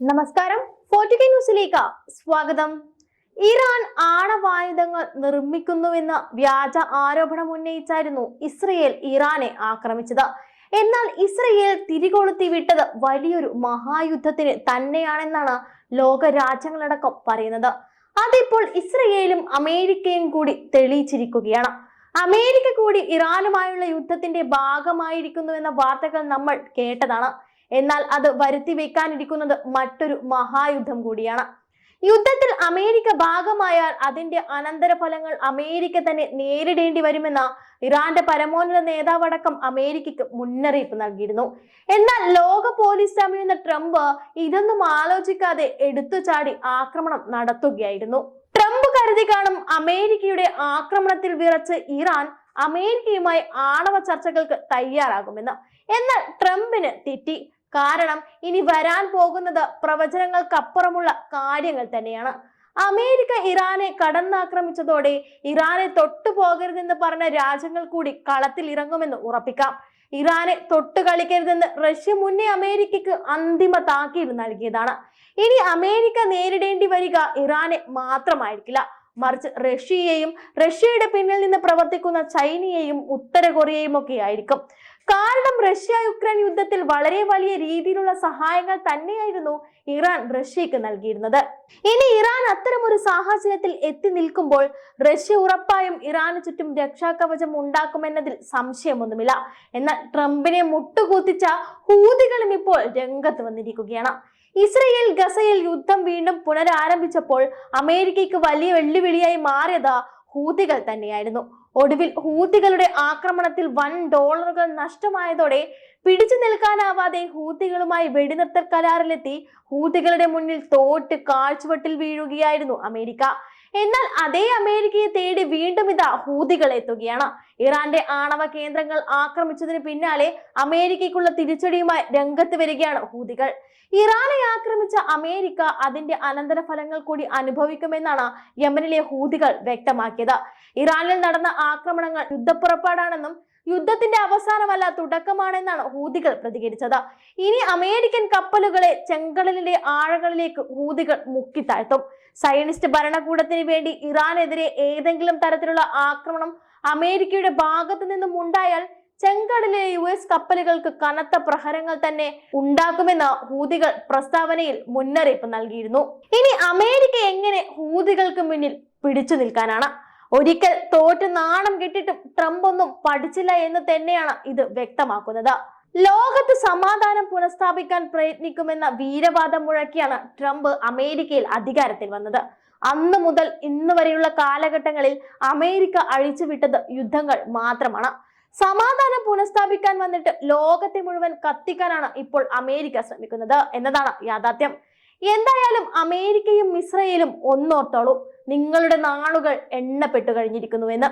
നമസ്കാരം. ഫോർട്ടിക്ക ന്യൂസിലേക്ക് സ്വാഗതം. ഇറാൻ ആണവായുധങ്ങൾ നിർമ്മിക്കുന്നുവെന്ന വ്യാജ ആരോപണം ഉന്നയിച്ചായിരുന്നു ഇസ്രയേൽ ഇറാനെ ആക്രമിച്ചത്. എന്നാൽ ഇസ്രയേൽ തിരികൊളുത്തി വിട്ടത് വലിയൊരു മഹായുദ്ധത്തിന് തന്നെയാണെന്നാണ് ലോക രാജ്യങ്ങളടക്കം പറയുന്നത്. അതിപ്പോൾ ഇസ്രയേലും അമേരിക്കയും കൂടി തെളിയിച്ചിരിക്കുകയാണ്. അമേരിക്ക കൂടി ഇറാനുമായുള്ള യുദ്ധത്തിന്റെ ഭാഗമായിരിക്കുന്നുവെന്ന വാർത്തകൾ നമ്മൾ കേട്ടതാണ്. എന്നാൽ അത് വരുത്തി വെക്കാനിരിക്കുന്നത് മറ്റൊരു മഹായുദ്ധം കൂടിയാണ്. യുദ്ധത്തിൽ അമേരിക്ക ഭാഗമായാൽ അതിന്റെ അനന്തരഫലങ്ങൾ അമേരിക്ക തന്നെ നേരിടേണ്ടി വരുമെന്ന ഇറാന്റെ പരമോന്നത നേതാവടക്കം അമേരിക്കയ്ക്ക് മുന്നറിയിപ്പ് നൽകിയിരുന്നു. എന്നാൽ ലോക പോലീസ് സമയുന്ന ട്രംപ് ഇതൊന്നും ആലോചിക്കാതെ എടുത്തു ചാടി ആക്രമണം നടത്തുകയായിരുന്നു. ട്രംപ് കരുതി കാണും അമേരിക്കയുടെ ആക്രമണത്തിൽ വിറച്ച് ഇറാൻ അമേരിക്കയുമായി ആണവ ചർച്ചകൾക്ക് തയ്യാറാകുമെന്ന്. എന്നാൽ ട്രംപിന് തെറ്റി. കാരണം ഇനി വരാൻ പോകുന്നത് പ്രവചനങ്ങൾക്കപ്പുറമുള്ള കാര്യങ്ങൾ തന്നെയാണ്. അമേരിക്ക ഇറാനെ കടന്നാക്രമിച്ചതോടെ ഇറാനെ തൊട്ടു പോകരുതെന്ന് പറഞ്ഞ രാജ്യങ്ങൾ കൂടി കളത്തിൽ ഇറങ്ങുമെന്ന് ഉറപ്പിക്കാം. ഇറാനെ തൊട്ടു കളിക്കരുതെന്ന് റഷ്യ മുന്നേ അമേരിക്കക്ക് അന്തിമ താക്കീത് നൽകിയതാണ്. ഇനി അമേരിക്ക നേരിടേണ്ടി വരിക ഇറാനെ മാത്രമായിരിക്കില്ല. മറിച്ച് റഷ്യയെയും റഷ്യയുടെ പിന്നിൽ നിന്ന് പ്രവർത്തിക്കുന്ന ചൈനയെയും ഉത്തര കൊറിയയും ഒക്കെ ആയിരിക്കും. കാരണം റഷ്യ യുക്രൈൻ യുദ്ധത്തിൽ വളരെ വലിയ രീതിയിലുള്ള സഹായങ്ങൾ തന്നെയായിരുന്നു ഇറാൻ റഷ്യക്ക് നൽകിയിരുന്നത്. ഇനി ഇറാൻ അത്തരമൊരു സാഹചര്യത്തിൽ എത്തി നിൽക്കുമ്പോൾ റഷ്യ ഉറപ്പായും ഇറാന് ചുറ്റും രക്ഷാകവചം ഉണ്ടാക്കുമെന്നതിൽ സംശയമൊന്നുമില്ല. എന്നാൽ ട്രംപിനെ മുട്ടുകൂത്തിച്ച ഹൂതികളും ഇപ്പോൾ രംഗത്ത് വന്നിരിക്കുകയാണ്. ഇസ്രയേൽ ഗസയിൽ യുദ്ധം വീണ്ടും പുനരാരംഭിച്ചപ്പോൾ അമേരിക്കയ്ക്ക് വലിയ വെല്ലുവിളിയായി മാറിയത് ഹൂതികൾ തന്നെയായിരുന്നു. ഒടുവിൽ ഹൂതികളുടെ ആക്രമണത്തിൽ വൻ ഡോളറുകൾ നഷ്ടമായതോടെ പിടിച്ചു നിൽക്കാനാവാതെ ഹൂതികളുമായി വെടിനിർത്തൽ കരാറിലെത്തി ഹൂതികളുടെ മുന്നിൽ തോറ്റ് കാഴ്ചവട്ടിൽ വീഴുകയായിരുന്നു അമേരിക്ക. എന്നാൽ അതേ അമേരിക്കയെ തേടി വീണ്ടും ഇതാ ഹൂതികൾ എത്തുകയാണ്. ഇറാന്റെ ആണവ കേന്ദ്രങ്ങൾ ആക്രമിച്ചതിന് പിന്നാലെ അമേരിക്കയ്ക്കുള്ള തിരിച്ചടിയുമായി രംഗത്ത് വരികയാണ് ഹൂതികൾ. ഇറാനെ ആക്രമിച്ച അമേരിക്ക അതിന്റെ അനന്തരഫലങ്ങൾ കൂടി അനുഭവിക്കുമെന്നാണ് യമനിലെ ഹൂതികൾ വ്യക്തമാക്കിയത്. ഇറാനിൽ നടന്ന ആക്രമണങ്ങൾ യുദ്ധപ്പുറപ്പാടാണെന്നും യുദ്ധത്തിന്റെ അവസാനമല്ല തുടക്കമാണെന്നാണ് ഹൂതികൾ പ്രതികരിച്ചത്. ഇനി അമേരിക്കൻ കപ്പലുകളെ ചെങ്കടലിലെ ആഴങ്ങളിലേക്ക് ഹൂതികൾ മുക്കിത്താഴ്ത്തും. സയനിസ്റ്റ് ഭരണകൂടത്തിന് വേണ്ടി ഇറാനെതിരെ ഏതെങ്കിലും തരത്തിലുള്ള ആക്രമണം അമേരിക്കയുടെ ഭാഗത്തു നിന്നും ഉണ്ടായാൽ ചെങ്കടലിലെ യു എസ് കപ്പലുകൾക്ക് കനത്ത പ്രഹരങ്ങൾ തന്നെ ഉണ്ടാക്കുമെന്ന് ഹൂതികൾ പ്രസ്താവനയിൽ മുന്നറിയിപ്പ് നൽകിയിരുന്നു. ഇനി അമേരിക്ക എങ്ങനെ ഹൂതികൾക്ക് മുന്നിൽ പിടിച്ചു നിൽക്കാനാണ്? ഒരിക്കൽ തോറ്റ് നാണം കെട്ടിട്ടും ട്രംപ് ഒന്നും പഠിച്ചില്ല എന്ന് തന്നെയാണ് ഇത് വ്യക്തമാക്കുന്നത്. ലോകത്ത് സമാധാനം പുനഃസ്ഥാപിക്കാൻ പ്രയത്നിക്കുമെന്ന വീരവാദം മുഴക്കിയാണ് ട്രംപ് അമേരിക്കയിൽ അധികാരത്തിൽ വന്നത്. അന്ന് മുതൽ ഇന്ന് വരെയുള്ള കാലഘട്ടങ്ങളിൽ അമേരിക്ക അഴിച്ചുവിട്ടത് യുദ്ധങ്ങൾ മാത്രമാണ്. സമാധാനം പുനഃസ്ഥാപിക്കാൻ വന്നിട്ട് ലോകത്തെ മുഴുവൻ കത്തിക്കാനാണ് ഇപ്പോൾ അമേരിക്ക ശ്രമിക്കുന്നത് എന്നതാണ് യാഥാർത്ഥ്യം. എന്തായാലും അമേരിക്കയും ഇസ്രയേലും ഒന്നോർത്തോളൂ. നിങ്ങളുടെ നാളുകൾ എണ്ണപ്പെട്ടു കഴിഞ്ഞിരിക്കുന്നുവെന്ന്